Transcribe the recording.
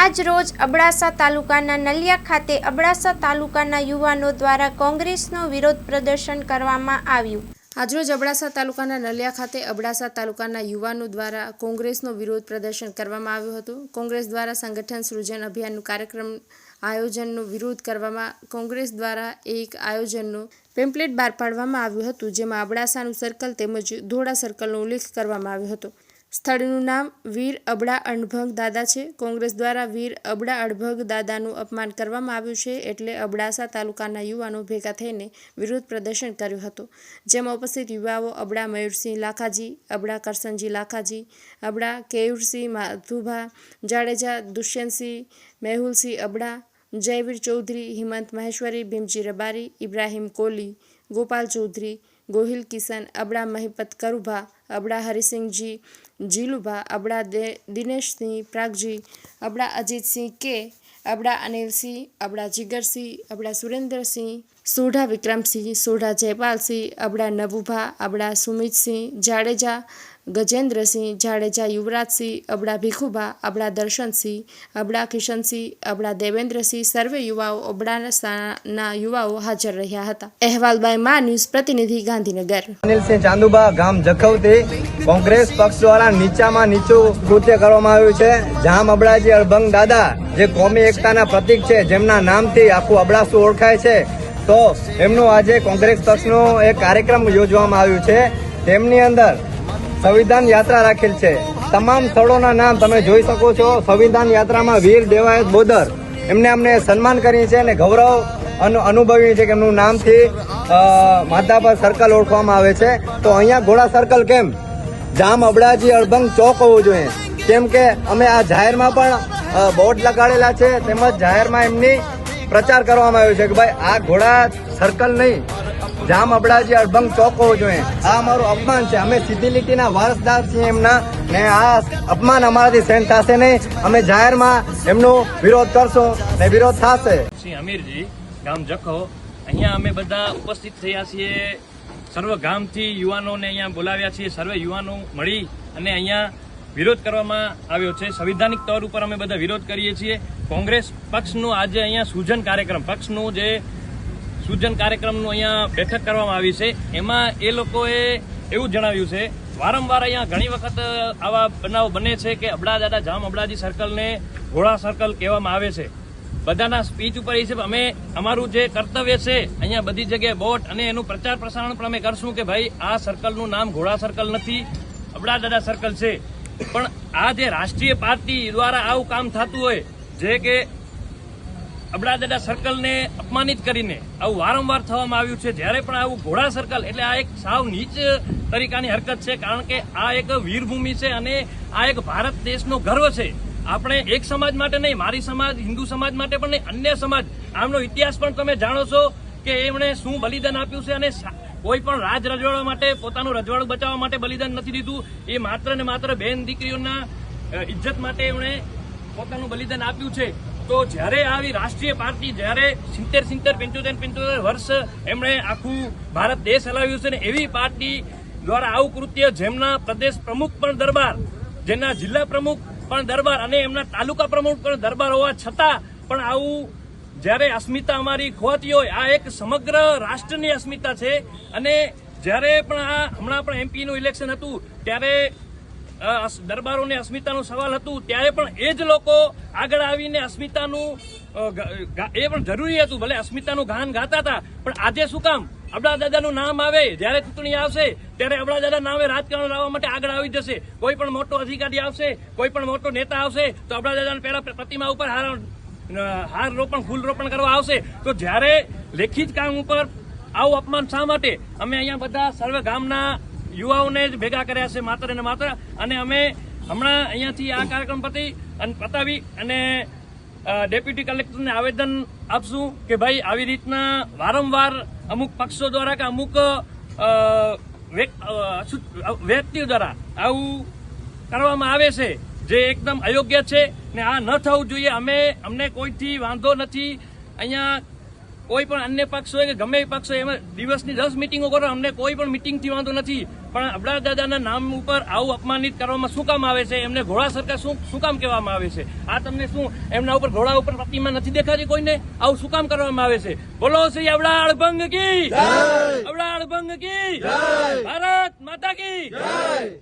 આજ રોજ અબડાસા તાલુકાના નલિયા ખાતે અબડાસા તાલુકાના યુવાનો દ્વારા કોંગ્રેસનો વિરોધ પ્રદર્શન કરવામાં આવ્યું. આજરોજ અબડાસા તાલુકાના નલિયા ખાતે અબડાસા તાલુકાના યુવાનો દ્વારા કોંગ્રેસનો વિરોધ પ્રદર્શન કરવામાં આવ્યું હતું. કોંગ્રેસ દ્વારા સંગઠન સૃજન અભિયાનનું કાર્યક્રમ આયોજનનો વિરોધ કરવામાં કોંગ્રેસ દ્વારા એક આયોજનનો પેમ્પલેટ બહાર પાડવામાં આવ્યું હતું, જેમાં અબડાસાનું સર્કલ તેમજ ધોળા સર્કલનો ઉલ્લેખ કરવામાં આવ્યો હતો. સ્થળનું નામ વીર અબડા અણભંગ દાદા છે. કોંગ્રેસ દ્વારા વીર અબડા અણભંગ દાદાનું અપમાન કરવામાં આવ્યું છે એટલે અબડાસા તાલુકાના યુવાનો ભેગા થઈને વિરોધ પ્રદર્શન કર્યું હતું. જેમાં ઉપસ્થિત યુવાઓ અબડા મયુરસિંહ લાખાજી અબડા કરસનજી લાખાજી અબડા કેયુરસિંહ માધુભા, જાડેજા દુષ્યંતસિંહ, મેહુલસિંહ અબડા જયવીર ચૌધરી, હિમંત મહેશ્વરી, ભીમજી રબારી, ઇબ્રાહિમ કોલી ગોપાલ ચૌધરી ગોહિલ કિશન અબડા મહિપત કરુભા અબડા હરિસિંહજી જીલુભા અબડા દે- દિનેશસિંહ પ્રાગજી અબડા અજીતસિંહ કે અબડા અનિલસિંહ અબડા જીગરસિંહ અબડા સુરેન્દ્રસિંહ સોઢા વિક્રમસિંહ, સોઢા જયપાલસિંહ અબડા નવુભા અબડા સુમિતસિંહ, જાડેજા ગજેન્દ્રસિંહ, જાડેજા યુવરાજસિંહ અબડા ભીખુભા અબડા દર્શનસિંહ અબડા કિશનસિંહ અબડા દેવેન્દ્રસિંહ, સર્વે યુવાઓ, અબડાના યુવાઓ હાજર રહ્યા હતા. અહેવાલ બાય મા ન્યૂઝ પ્રતિનિધિ ગાંધીનગર. અનિલસિંહ ચાંદુબા ગામ જખૌથી કોંગ્રેસ પક્ષ દ્વારા નીચામાં નીચું કૃત્ય કરવામાં આવ્યું છે. જામ અબડાજી અળભંગ દાદા, જે કોમી એકતાના પ્રતીક છે, જેમના નામથી આખું અબડાસું ઓળખાય છે. તો એમનું આજે કોંગ્રેસ પક્ષનો એક કાર્યક્રમ યોજવામાં આવ્યું છે. તેમની અંદર સંવિધાન યાત્રા રાખેલ છે. તમામ સ્થળોના નામ તમે જોઈ શકો છો. સંવિધાન યાત્રામાં વીર દેવાયત બોદર એમને અમને સન્માન કરી છે અને ગૌરવ અનુ- અનુભવી છે કે એમનું નામથી માતા માધાપર સર્કલ ઓળખવામાં આવે છે. તો અહીંયા ઘોડા સર્કલ કેમ? જામ, અબડાજી અડભંગ ચોક હોવું જોઈએ. કેમ કે અમે આ જાહેરમાં પણ બોર્ડ લગાડેલા છે. તેમજ જાહેરમાં એમની પ્રચાર કરવામાં આવ્યો છે કે ભાઈ આ ઘોડા સર્કલ નહીં. જામ અબડાજી, અડભંગ ચોક હોવો જોઈએ. આ અમારું અપમાન છે. અમે સીધી લીટીના વારસદાર છીએ એમના. ને આ અપમાન અમારાથી સહન થશે નહીં. અમે જાહેરમાં એમનો વિરોધ કરશું ને વિરોધ થશે. શ્રી અમીરજી, ગામ જખો. અહીંયા અમે બધા ઉપસ્થિત થયા છીએ. સર્વ ગામથી યુવાનોને અહીંયા બોલાવ્યા છીએ. સર્વે યુવાનો મળી અને અહીંયા વિરોધ કરવામાં આવ્યો છે. સંવિધાનિક તોર ઉપર અમે બધા વિરોધ કરીએ છીએ. કોંગ્રેસ પક્ષનું આજે અહીંયા સૂજન કાર્યક્રમ, પક્ષનું જે સૂજન કાર્યક્રમનું અહીંયા બેઠક કરવામાં આવી છે. એમાં એ લોકોએ એવું જણાવ્યું છે, વારંવાર અહીંયા ઘણી વખત આવા બનાવ બને છે કે અબડા દાદા જામ અબડાજી સર્કલને ઘોડા સર્કલ કહેવામાં આવે છે. બધાના સ્પીચ ઉપર એ છે અમે, અમારું જે કર્તવ્ય છે, અહીંયા બધી જગ્યાએ બોટ અને એનું પ્રચાર પ્રસારણ પણ અમે કરશું કે ભાઈ આ સર્કલનું નામ ઘોડા સર્કલ નથી અબડા દાદા સર્કલ છે. પણ આ જે રાષ્ટ્રીય પાર્ટી દ્વારા આવું કામ થતું હોય, જે કે અબડાદાદા સર્કલને અપમાનિત કરીને આવું વારંવાર થવામાં આવ્યું છે, જ્યારે પણ આવું ઘોડા સર્કલ, એટલે આ એક સાવ નીચ તરીકાની હરકત છે, કારણ કે આ એક વીરભૂમિ છે અને આ એક ભારત દેશનો ગર્વ છે. આપણે એક સમાજ માટે નહીં, મારી સમાજ, હિન્દુ સમાજ માટે પણ નહીં, અન્ય સમાજ. આમનો ઇતિહાસ પણ તમે જાણો છો કે એમણે શું બલિદાન આપ્યું છે અને કોઈ પણ રાજ રજવાડા માટે, પોતાનું રજવાડું બચાવવા માટે બલિદાન નથી દીધું. એ માત્ર ને માત્ર બેન દીકરીઓના ઇજ્જત માટે એમણે પોતાનું બલિદાન આપ્યું છે. તો જ્યારે આવી રાષ્ટ્રીય પાર્ટી, જ્યારે સિત્તેર સિત્તેર પંચોતેર પંચોતેર વર્ષ એમણે આખું ભારત દેશ હલાવ્યું છે ને એવી પાર્ટી દ્વારા આવું કૃત્ય જેમના પ્રદેશ પ્રમુખ પણ દરબાર જેના જિલ્લા પ્રમુખ પણ દરબાર અને એમના તાલુકા પ્રમુખ પણ દરબાર હોવા છતાં પણ આવું જ્યારે અસ્મિતા અમારી ખોવાતી હોય, આ એક સમગ્ર રાષ્ટ્રની અસ્મિતા છે. અને જ્યારે પણ આ હમણાં પણ એમપી નું ઇલેક્શન હતું, ત્યારે દરબારોને અસ્મિતાનું સવાલ હતું, ત્યારે પણ એ જ લોકો આગળ આવીને અસ્મિતાનું એ પણ જરૂરી હતું, ભલે અસ્મિતાનું ગાન ગાતા હતા, પણ આજે શું કામ? અબડા દાદાનું નામ આવે, જ્યારે ચૂંટણી આવશે, ત્યારે અબડા દાદા નામે રાજકારણ લાવવા માટે આગળ આવી જશે. કોઈ પણ મોટો અધિકારી આવશે, કોઈ પણ મોટો નેતા આવશે, તો અબડા દાદાને પહેલા પ્રતિમા ઉપર હાર હાર રોપણ, ફૂલ રોપણ કરવા આવશે, તો જ્યારે લેખિત કામ ઉપર આવું અપમાન શા માટે? અમે અહીંયા બધા સર્વ ગામના યુવાઓને જ ભેગા કર્યા છે, માત્ર ને માત્ર. અને અમે હમણાં અહીંયાથી આ કાર્યક્રમ પતી અને, પતાવી અને ડેપ્યુટી કલેક્ટરને આવેદન આપશું કે ભાઈ, આવી રીતના વારંવાર અમુક પક્ષો દ્વારા કે અમુક વ્યક્તિઓ દ્વારા આવું કરવામાં આવે છે, જે એકદમ અયોગ્ય છે. ને આ ન થવું જોઈએ. અમે અમને કોઈથી વાંધો નથી. અહીંયા કોઈ પણ અન્ય પક્ષ હોય કે ગમે પક્ષ હોય એમાં દિવસની દસ મિટિંગો કરો અમને કોઈ પણ મિટિંગથી વાંધો નથી. પણ અબડા દાદાના નામ ઉપર આવું અપમાનિત કરવામાં શું કામ આવે છે? એમને ઘોડા સરકાર શું શું કામ કહેવામાં આવે છે? આ તમને શું એમના ઉપર ઘોડા ઉપર પ્રતિમા નથી દેખાતી કોઈને? આવું શું કામ કરવામાં આવે છે? બોલો શ્રી અબડા અળભંગ કી! અબડા અળભંગ કી! ભારત માતા કી!